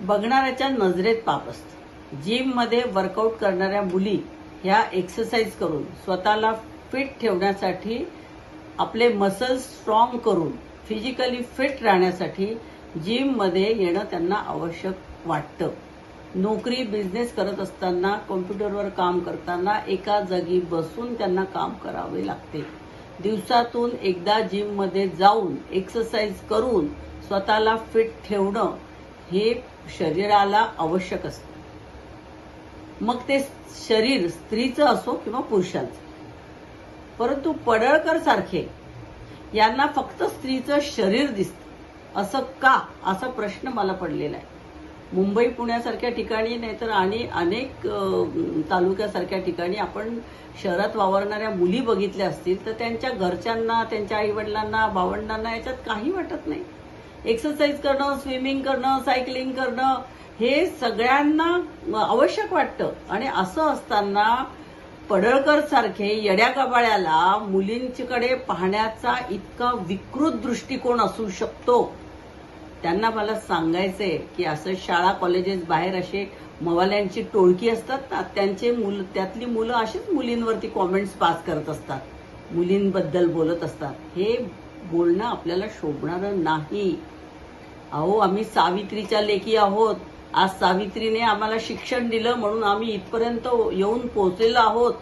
बघणाऱ्याच्या नजरेत पाप असतं. जिममध्ये वर्कआउट करणाऱ्या मुली ह्या एक्सरसाइज करून स्वतःला फिट ठेवण्यासाठी आपले मसल्स स्ट्रॉंग करून फिजिकली फिट राहण्यासाठी जिममध्ये येणं त्यांना आवश्यक वाटतं. नोकरी बिझनेस करत असताना कॉम्प्युटरवर काम करताना एका जागी बसून त्यांना काम करावे लागते. दिवसातून एकदा जिममध्ये जाऊन एक्सरसाइज करून स्वतःला फिट ठेवणं हे शरीराला आवश्यक असतं. मग ते शरीर स्त्रीचं असो किंवा पुरुषांचं. परंतु पडळकर सारखे यांना फक्त स्त्रीचं शरीर दिसतं. असं का? असा प्रश्न मला पडलेला आहे. मुंबई पुण्यासारख्या ठिकाणी नाहीतर आणि अनेक तालुक्यासारख्या ठिकाणी आपण शहरात वावरणाऱ्या मुली बघितल्या असतील तर त्यांच्या घरच्यांना त्यांच्या आईवडिलांना भावंडांना याच्यात काही वाटत नाही. एक्सरसाइज करणं स्विमिंग करणं सायकलिंग करणं हे सगळ्यांना आवश्यक वाटतं. आणि असं असताना पडळकर सारखे येड्या कबाळ्याला मुलींकडे पाहण्याचा इतका विकृत दृष्टिकोन असू शकतो. त्यांना मला सांगायचंय की असं शाळा कॉलेजेस बाहेर असे मवाल्यांची टोळकी असतात ना त्यांचे मुलं त्यातली मुलं अशीच मुलींवरती कॉमेंट्स पास करत असतात. मुलींबद्दल बोलत असतात. हे बोलणं आपल्याला शोभणारं नाही. अहो आम्ही सावित्रीच्या लेखी आहोत. आज सावित्रीने आम्हाला शिक्षण दिलं म्हणून आम्ही इथपर्यंत येऊन पोहोचलेलो आहोत.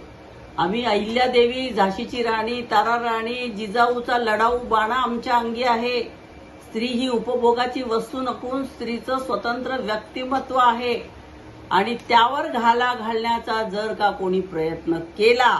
आम्ही अहिल्यादेवी झाशीची राणी तारा राणी जिजाऊचा लढाऊ बाणा आमच्या अंगी आहे. स्त्री ही उपभोगाची वस्तू नकून स्त्रीचं स्वतंत्र व्यक्तिमत्व आहे. आणि त्यावर घाला घालण्याचा जर का कोणी प्रयत्न केला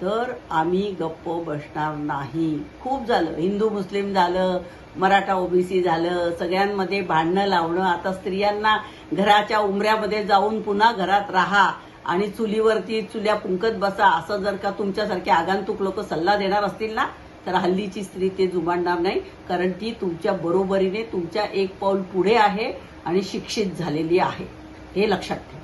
तर आम्ही गप्प बसणार नाही. खूप झालं. हिंदू मुस्लिम झालं मराठा ओबीसी झालं सगळ्यांमध्ये भांडणं लावणं. आता स्त्रियांना घराच्या उमऱ्यामध्ये जाऊन पुन्हा घरात राहा आणि चुलीवरती चुल्या पुंकत बसा. असं जर का तुमच्यासारखे आगांतुक लोक सल्ला देणार असतील ना तर हल्लीची स्त्री ते जुमाडणार नाही. कारण ती तुमच्या बरोबरीने तुमच्या एक पाऊल पुढे आहे आणि शिक्षित झालेली आहे. हे लक्षात ठेवा.